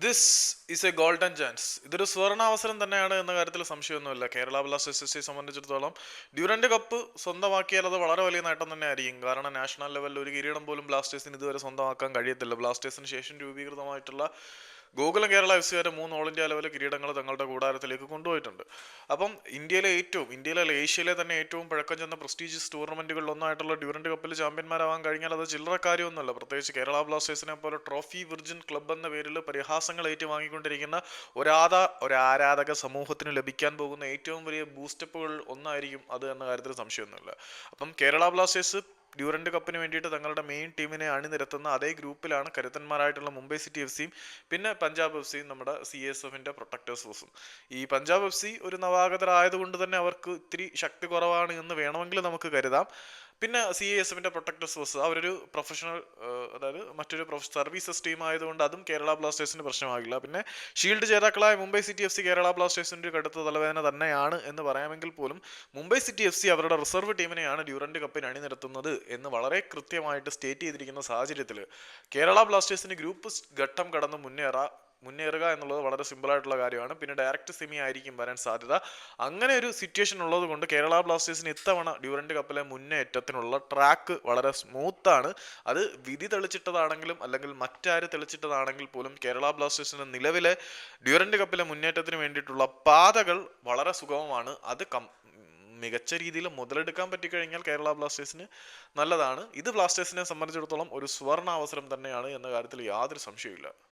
This is a golden chance ഇതൊരു സുവർണാവസരം തന്നെയാണ് എന്ന കാര്യത്തിൽ സംശയമൊന്നുമില്ല. കേരള ബ്ലാസ്റ്റേഴ്സ് എഫ് സിയെ സംബന്ധിച്ചിടത്തോളം ഡ്യൂറന്റ് കപ്പ് സ്വന്തമാക്കിയാൽ അത് വളരെ വലിയ നേട്ടം തന്നെ ആയിരിക്കും. കാരണം നാഷണൽ ലെവലിൽ ഒരു കിരീടം പോലും ബ്ലാസ്റ്റേഴ്സിന് ഇതുവരെ സ്വന്തമാക്കാൻ കഴിയത്തില്ല. ബ്ലാസ്റ്റേഴ്സിന് ശേഷം രൂപീകൃതമായിട്ടുള്ള ഗോകുലം കേരള എഫ് സി വരെ മൂന്ന് ഓൾ ഇന്ത്യ ലെവൽ കിരീടങ്ങൾ തങ്ങളുടെ കൂടാരത്തിലേക്ക് കൊണ്ടുപോയിട്ടുണ്ട്. അപ്പം ഇന്ത്യയിലെ ഏറ്റവും ഇന്ത്യയിലെ ഏഷ്യയിലെ തന്നെ ഏറ്റവും പഴക്കം ചെന്ന പ്രസ്റ്റീജിയസ് ടൂർണമെന്റുകളിൽ ഒന്നായിട്ടുള്ള ഡ്യൂറന്റ് കപ്പിൽ ചാമ്പ്യന്മാരാവാൻ കഴിഞ്ഞാൽ അത് ചില്ലറ കാര്യമൊന്നുമല്ല. പ്രത്യേകിച്ച് കേരള ബ്ലാസ്റ്റേഴ്സിനെ പോലെ ട്രോഫി വിർജിൻ ക്ലബ് എന്ന പേരിൽ പരിഹാസങ്ങൾ ഏറ്റുവാങ്ങിക്കൊണ്ടിരിക്കുന്ന ഒരാധ ഒരു ആരാധക സമൂഹത്തിന് ലഭിക്കാൻ പോകുന്ന ഏറ്റവും വലിയ ബൂസ്റ്റപ്പുകൾ ഒന്നായിരിക്കും അത് എന്ന കാര്യത്തിൽ സംശയമൊന്നുമില്ല. അപ്പം കേരള ബ്ലാസ്റ്റേഴ്സ് ഡ്യൂറന്റ് കപ്പിന് വേണ്ടിയിട്ട് തങ്ങളുടെ മെയിൻ ടീമിനെ അണിനിരത്തുന്ന അതേ ഗ്രൂപ്പിലാണ് കരുത്തന്മാരായിട്ടുള്ള മുംബൈ സിറ്റി എഫ് സിയും പിന്നെ പഞ്ചാബ് എഫ് സിയും നമ്മുടെ സി എസ് എഫിന്റെ പ്രൊട്ടക്ടേഴ്സ് ഫോഴ്സും ഈ പഞ്ചാബ് എഫ് സി ഒരു നവാഗതരായതുകൊണ്ട് തന്നെ അവർക്ക് ഇത്തിരി ശക്തി കുറവാണ് എന്ന് വേണമെങ്കിൽ നമുക്ക് കരുതാം. പിന്നെ സി എ എസ് എഫിന്റെ പ്രൊട്ടക്ടേഴ്സ് ബസ് അവരൊരു പ്രൊഫഷണൽ അതായത് മറ്റൊരു സർവീസസ് ടീം ആയതുകൊണ്ട് അതും കേരള ബ്ലാസ്റ്റേഴ്സിന് പ്രശ്നമാകില്ല. പിന്നെ ഷീൽഡ് ജേതാക്കളായ Mumbai city F C Kerala ബ്ലാസ്റ്റേഴ്സിന്റെ ഒരു കടുത്ത തലവേദന തന്നെയാണ് എന്ന് പറയാമെങ്കിൽ പോലും മുംബൈ സിറ്റി എഫ് സി അവരുടെ റിസർവ് ടീമിനെയാണ് ഡ്യൂറന്റ് കപ്പിന് അണിനിരത്തുന്നത് എന്ന് വളരെ കൃത്യമായിട്ട് സ്റ്റേറ്റ് ചെയ്തിരിക്കുന്ന സാഹചര്യത്തിൽ കേരള ബ്ലാസ്റ്റേഴ്സിന് ഗ്രൂപ്പ് ഘട്ടം കടന്ന് മുന്നേറാ മുന്നേറുക എന്നുള്ളത് വളരെ സിമ്പിളായിട്ടുള്ള കാര്യമാണ്. പിന്നെ ഡയറക്റ്റ് സെമി ആയിരിക്കും വരാൻ സാധ്യത. അങ്ങനെ ഒരു സിറ്റുവേഷൻ ഉള്ളത് കൊണ്ട് കേരള ബ്ലാസ്റ്റേഴ്സിന് ഇത്തവണ ഡ്യൂറന്റ് കപ്പിലെ മുന്നേറ്റത്തിനുള്ള ട്രാക്ക് വളരെ സ്മൂത്താണ് അത് വിധി തെളിച്ചിട്ടതാണെങ്കിലും അല്ലെങ്കിൽ മറ്റാര് തെളിച്ചിട്ടതാണെങ്കിൽ പോലും കേരള ബ്ലാസ്റ്റേഴ്സിന് നിലവിലെ ഡ്യൂറന്റ് കപ്പിലെ മുന്നേറ്റത്തിന് വേണ്ടിയിട്ടുള്ള പാതകൾ വളരെ സുഗമമാണ്. അത് കം മികച്ച രീതിയിൽ മുതലെടുക്കാൻ പറ്റിക്കഴിഞ്ഞാൽ കേരള ബ്ലാസ്റ്റേഴ്സിന് നല്ലതാണ്. ഇത് ബ്ലാസ്റ്റേഴ്സിനെ സംബന്ധിച്ചിടത്തോളം ഒരു സുവർണ അവസരം തന്നെയാണ് എന്ന കാര്യത്തിൽ യാതൊരു സംശയമില്ല